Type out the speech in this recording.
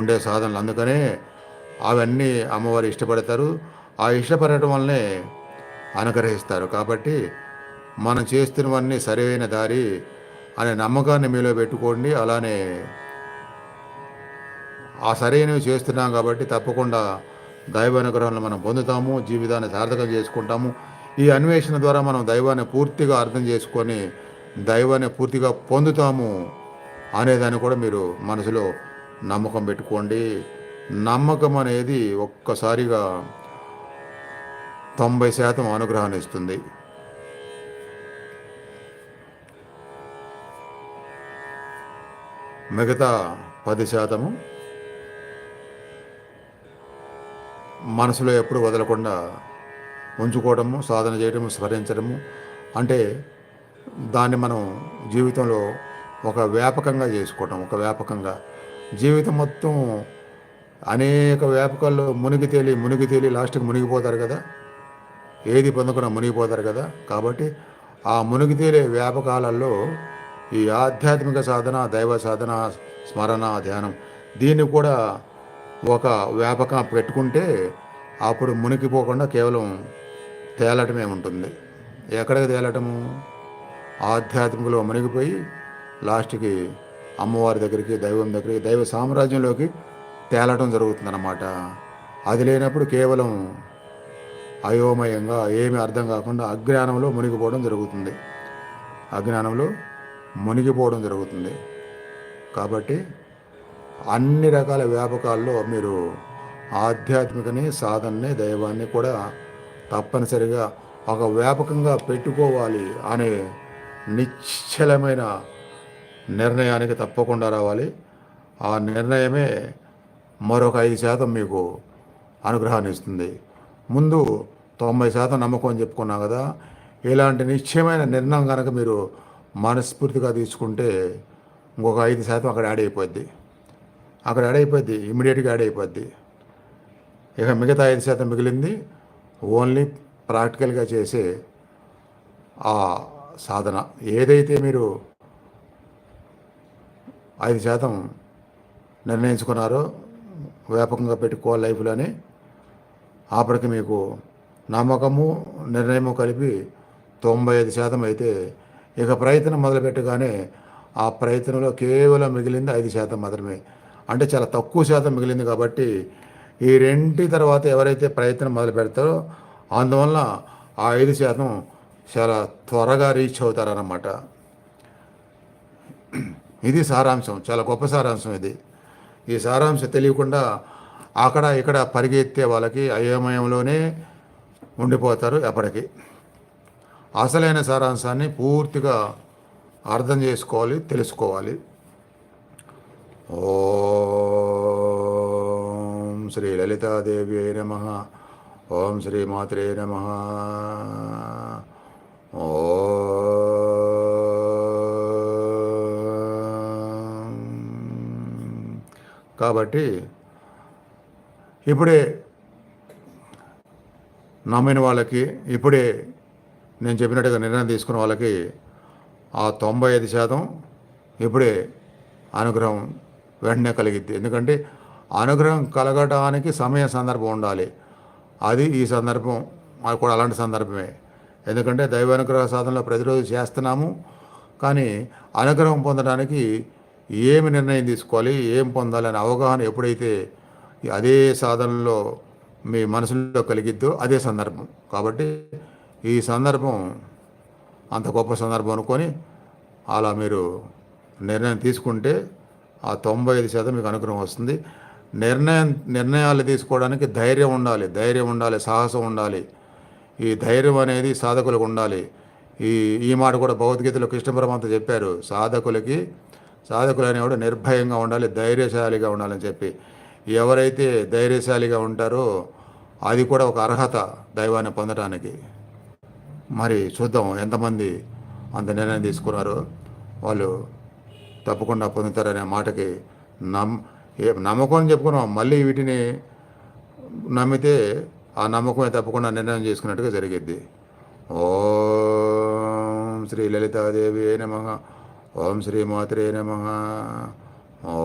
ఉండే సాధనలు. అందుకనే అవన్నీ అమ్మవారు ఇష్టపడతారు. ఆ ఇష్టపడటం వల్లనే అనుగ్రహిస్తారు. కాబట్టి మనం చేస్తున్నవన్నీ సరైన దారి అనే నమ్మకాన్ని మీలో పెట్టుకోండి. అలానే ఆ సరైనవి చేస్తున్నాం కాబట్టి తప్పకుండా దైవ అనుగ్రహాలను మనం పొందుతాము. జీవితాన్ని సార్థకం చేసుకుంటాము. ఈ అన్వేషణ ద్వారా మనం దైవాన్ని పూర్తిగా అర్థం చేసుకొని దైవాన్ని పూర్తిగా పొందుతాము అనేదాన్ని కూడా మీరు మనసులో నమ్మకం పెట్టుకోండి. నమ్మకం అనేది ఒక్కసారిగా తొంభై శాతం అనుగ్రహాన్ని ఇస్తుంది. మిగతా పది శాతము మనసులో ఎప్పుడు వదలకుండా ఉంచుకోవడము సాధన చేయడము స్మరించడము. అంటే దాన్ని మనం జీవితంలో ఒక వ్యాపకంగా చేసుకోవటం ఒక వ్యాపకంగా జీవితం మొత్తం అనేక వ్యాపకాల్లో మునిగి తేలి మునిగి తేలి లాస్ట్కి మునిగిపోతారు కదా. ఏది పొందకుండా మునిగిపోతారు కదా. కాబట్టి ఆ మునిగి తేలే వ్యాపకాలలో ఈ ఆధ్యాత్మిక సాధన దైవ సాధన స్మరణ ధ్యానం దీన్ని కూడా ఒక వ్యాపకం పెట్టుకుంటే అప్పుడు మునిగిపోకుండా కేవలం తేలటమే ఉంటుంది. ఎక్కడికి తేలటము? ఆధ్యాత్మికలో మునిగిపోయి లాస్ట్కి అమ్మవారి దగ్గరికి దైవం దగ్గరికి దైవ సామ్రాజ్యంలోకి తేలటం జరుగుతుందన్నమాట. అది లేనప్పుడు కేవలం అయోమయంగా ఏమి అర్థం కాకుండా అజ్ఞానంలో మునిగిపోవడం జరుగుతుంది. అజ్ఞానంలో మునిగిపోవడం జరుగుతుంది. కాబట్టి అన్ని రకాల వ్యాపకాల్లో మీరు ఆధ్యాత్మికని సాధనని దైవాన్ని కూడా తప్పనిసరిగా ఒక వ్యాపకంగా పెట్టుకోవాలి అనే నిశ్చలమైన నిర్ణయానికి తప్పకుండా రావాలి. ఆ నిర్ణయమే మరొక ఐదు శాతం మీకు అనుగ్రహాన్ని ఇస్తుంది. ముందు తొంభై శాతం నమ్మకం అని చెప్పుకున్నాం కదా ఇలాంటి నిశ్చయమైన నిర్ణయం కనుక మీరు మనస్ఫూర్తిగా తీసుకుంటే ఇంకొక ఐదు శాతం అక్కడ యాడ్ అయిపోద్ది. అక్కడ యాడ్ అయిపోద్ది ఇమీడియట్గా యాడ్ అయిపోద్ది. ఇక మిగతా ఐదు శాతం మిగిలింది ఓన్లీ ప్రాక్టికల్గా చేసే ఆ సాధన. ఏదైతే మీరు ఐదు శాతం నిర్ణయించుకున్నారో. వ్యాపకంగా పెట్టుకోవాలి లైఫ్లోని అప్పటికి మీకు నమ్మకము నిర్ణయము కలిపి తొంభై ఐదు శాతం అయితే ఇక ప్రయత్నం మొదలుపెట్టగానే ఆ ప్రయత్నంలో కేవలం మిగిలింది ఐదు శాతం మాత్రమే. అంటే చాలా తక్కువ శాతం మిగిలింది కాబట్టి ఈ రెంటి తర్వాత ఎవరైతే ప్రయత్నం మొదలు పెడతారో అందువల్ల ఆ ఐదు శాతం చాలా త్వరగా రీచ్ అవుతారన్నమాట. ఇది సారాంశం చాలా గొప్ప సారాంశం ఇది. ఈ సారాంశం తెలియకుండా అక్కడ ఇక్కడ పరిగెత్తే వాళ్ళకి అయోమయంలోనే ఉండిపోతారు ఎప్పటికీ. అసలైన సారాంశాన్ని పూర్తిగా అర్థం చేసుకోవాలి తెలుసుకోవాలి. ఓం శ్రీ లలితాదేవి నమ. ఓం శ్రీ మాత్రే నమ. కాబట్టి ఇప్పుడే నమ్మిన వాళ్ళకి ఇప్పుడే నేను చెప్పినట్టుగా నిర్ణయం తీసుకున్న వాళ్ళకి ఆ తొంభై ఐదు శాతం ఇప్పుడే అనుగ్రహం వెంటనే కలిగిద్ది. ఎందుకంటే అనుగ్రహం కలగడానికి సమయ సందర్భం ఉండాలి. అది ఈ సందర్భం అది కూడా అలాంటి సందర్భమే. ఎందుకంటే దైవానుగ్రహ సాధనలో ప్రతిరోజు చేస్తున్నాము. కానీ అనుగ్రహం పొందడానికి ఏమి నిర్ణయం తీసుకోవాలి ఏం పొందాలనే అవగాహన ఎప్పుడైతే అదే సాధనలో మీ మనసులో కలిగిద్దో అదే సందర్భం. కాబట్టి ఈ సందర్భం అంత గొప్ప సందర్భం అనుకొని అలా మీరు నిర్ణయం తీసుకుంటే ఆ తొంభై ఐదు శాతం మీకు అనుగ్రహం వస్తుంది. నిర్ణయం నిర్ణయాలు తీసుకోవడానికి ధైర్యం ఉండాలి ధైర్యం ఉండాలి సాహసం ఉండాలి. ఈ ధైర్యం అనేది సాధకులకు ఉండాలి. ఈ ఈ మాట కూడా భగవద్గీతలో కృష్ణ పరమాత్మ చెప్పారు సాధకులకి సాధకులనేవాడు నిర్భయంగా ఉండాలి ధైర్యశాలిగా ఉండాలని చెప్పి. ఎవరైతే ధైర్యశాలిగా ఉంటారో అది కూడా ఒక అర్హత దైవాన్ని పొందడానికి మరి చూద్దాం ఎంతమంది అంత నిర్ణయం తీసుకున్నారో వాళ్ళు తప్పకుండా పొందుతారనే మాటకి నమ్ ఏ నమ్మకం అని చెప్పుకున్నాం. మళ్ళీ వీటిని నమ్మితే ఆ నమ్మకమే తప్పకుండా నిర్ణయం చేసుకున్నట్టుగా జరిగిద్ది. ఓ శ్రీ లలితాదేవి నమ. ఓం శ్రీ మాత్రే నమ. ఓ